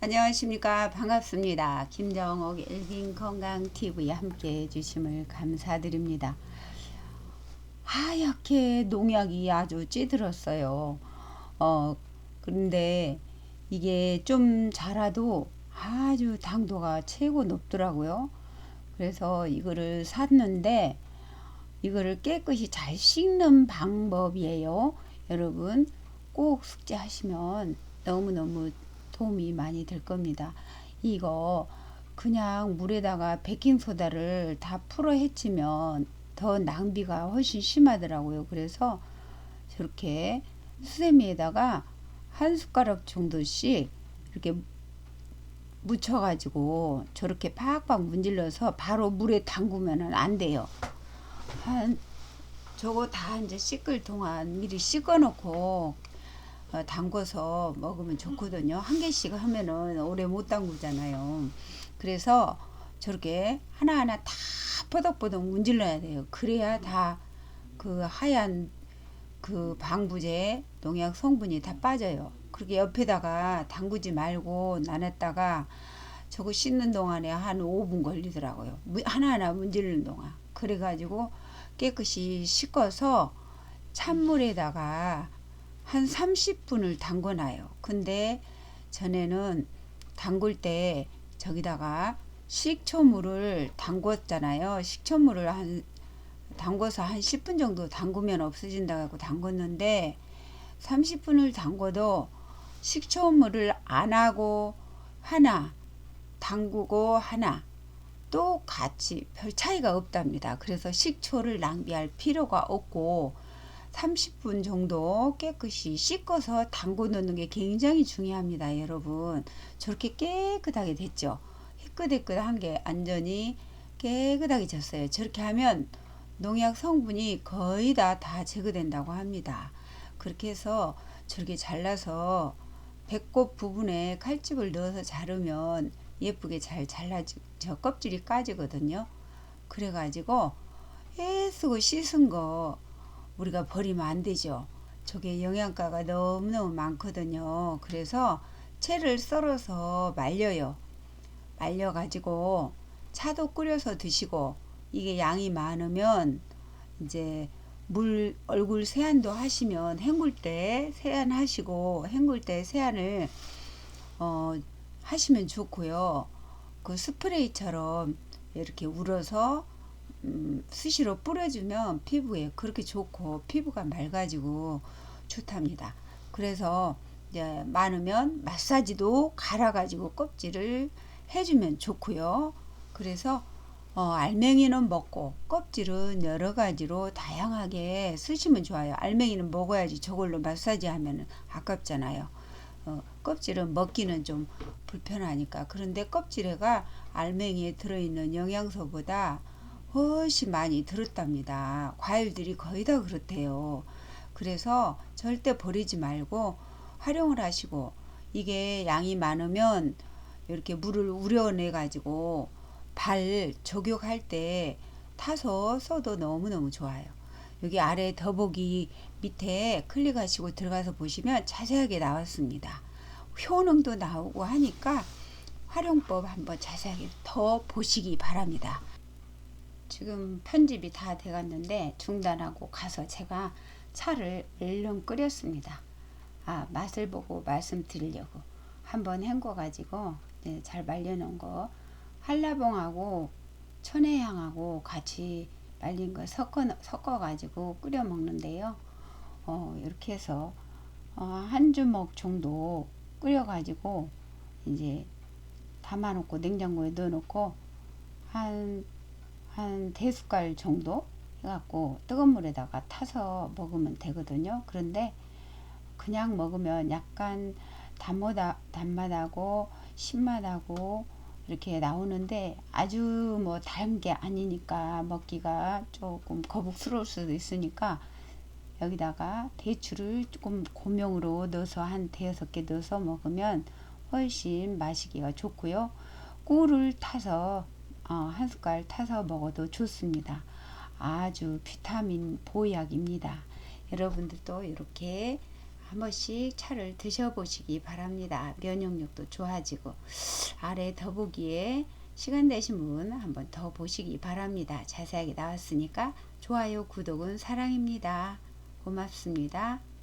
안녕하십니까. 반갑습니다. 김정옥 일긴 건강 TV에 함께 해주심을 감사드립니다. 하얗게 농약이 아주 찌들었어요. 어 그런데 이게 좀 자라도 아주 당도가 최고 높더라고요. 그래서 이거를 샀는데 이거를 깨끗이 잘 씻는 방법이에요. 여러분 꼭 숙제하시면 너무너무 도움이 많이 될 겁니다. 이거 그냥 물에다가 베킹소다를 다 풀어 헤치면 더 낭비가 훨씬 심하더라고요. 그래서 저렇게 수세미에다가 한 숟가락 정도씩 이렇게 묻혀가지고 저렇게 팍팍 문질러서 바로 물에 담그면 안 돼요. 한 저거 다 이제 씻을 동안 미리 씻어 놓고 어, 담궈서 먹으면 좋거든요. 한 개씩 하면은 오래 못 담그잖아요. 그래서 저렇게 하나하나 다 포덕포덕 문질러야 돼요. 그래야 다 그 하얀 그 방부제 농약 성분이 다 빠져요. 그렇게 옆에다가 담그지 말고 나눴다가 저거 씻는 동안에 한 5분 걸리더라고요. 하나하나 문지르는 동안. 그래가지고 깨끗이 씻어서 찬물에다가 한 30분을 담궈놔요. 근데 전에는 담글 때 저기다가 식초물을 담궜잖아요. 식초물을 한 담궈서 한 10분 정도 담그면 없어진다고 담궜는데 30분을 담궈도 식초물을 안 하고 하나 담그고 하나 또 같이 별 차이가 없답니다. 그래서 식초를 낭비할 필요가 없고 30분 정도 깨끗이 씻어서 담궈 놓는 게 굉장히 중요합니다. 여러분 저렇게 깨끗하게 됐죠. 희끗희끗한 게 완전히 깨끗하게 졌어요. 저렇게 하면 농약 성분이 거의 다, 다 제거된다고 합니다. 그렇게 해서 저렇게 잘라서 배꼽 부분에 칼집을 넣어서 자르면 예쁘게 잘 잘라지 저 껍질이 까지거든요. 그래가지고 애쓰고 씻은 거 우리가 버리면 안 되죠. 저게 영양가가 너무너무 많거든요. 그래서 채를 썰어서 말려요. 말려가지고 차도 끓여서 드시고 이게 양이 많으면 이제 물 얼굴 세안도 하시면 헹굴 때 세안하시고 헹굴 때 세안을 어 하시면 좋고요. 그 스프레이처럼 이렇게 울어서 음, 수시로 뿌려주면 피부에 그렇게 좋고 피부가 맑아지고 좋답니다. 그래서 이제 많으면 마사지도 갈아가지고 껍질을 해주면 좋고요. 그래서 어, 알맹이는 먹고 껍질은 여러 가지로 다양하게 쓰시면 좋아요. 알맹이는 먹어야지 저걸로 마사지 하면 아깝잖아요. 어, 껍질은 먹기는 좀 불편하니까. 그런데 껍질에가 알맹이에 들어있는 영양소보다 훨씬 많이 들었답니다. 과일들이 거의 다 그렇대요. 그래서 절대 버리지 말고 활용을 하시고 이게 양이 많으면 이렇게 물을 우려내 가지고 발 적욕할 때 타서 써도 너무너무 좋아요. 여기 아래 더보기 밑에 클릭하시고 들어가서 보시면 자세하게 나왔습니다. 효능도 나오고 하니까 활용법 한번 자세하게 더 보시기 바랍니다. 지금 편집이 다 돼갔는데 중단하고 가서 제가 차를 얼른 끓였습니다. 아 맛을 보고 말씀드리려고 한번 헹궈 가지고 네, 잘 말려놓은 거 한라봉하고 천혜향하고 같이 말린 거 섞어 섞어 가지고 끓여 먹는데요. 어, 이렇게 해서 어, 한 주먹 정도 끓여 가지고 이제 담아 놓고 냉장고에 넣어 놓고 한 한 대숟갈 정도 해갖고 뜨거운 물에다가 타서 먹으면 되거든요. 그런데 그냥 먹으면 약간 단맛하, 단맛하고 신맛하고 이렇게 나오는데 아주 뭐 단 게 아니니까 먹기가 조금 거북스러울 수도 있으니까 여기다가 대추를 조금 고명으로 넣어서 한 대여섯 개 넣어서 먹으면 훨씬 마시기가 좋고요. 꿀을 타서 어, 한 숟갈 타서 먹어도 좋습니다. 아주 비타민 보약입니다. 여러분들도 이렇게 한 번씩 차를 드셔보시기 바랍니다. 면역력도 좋아지고 아래 더보기에 시간 되신 분 한번 더 보시기 바랍니다. 자세하게 나왔으니까 좋아요, 구독은 사랑입니다. 고맙습니다.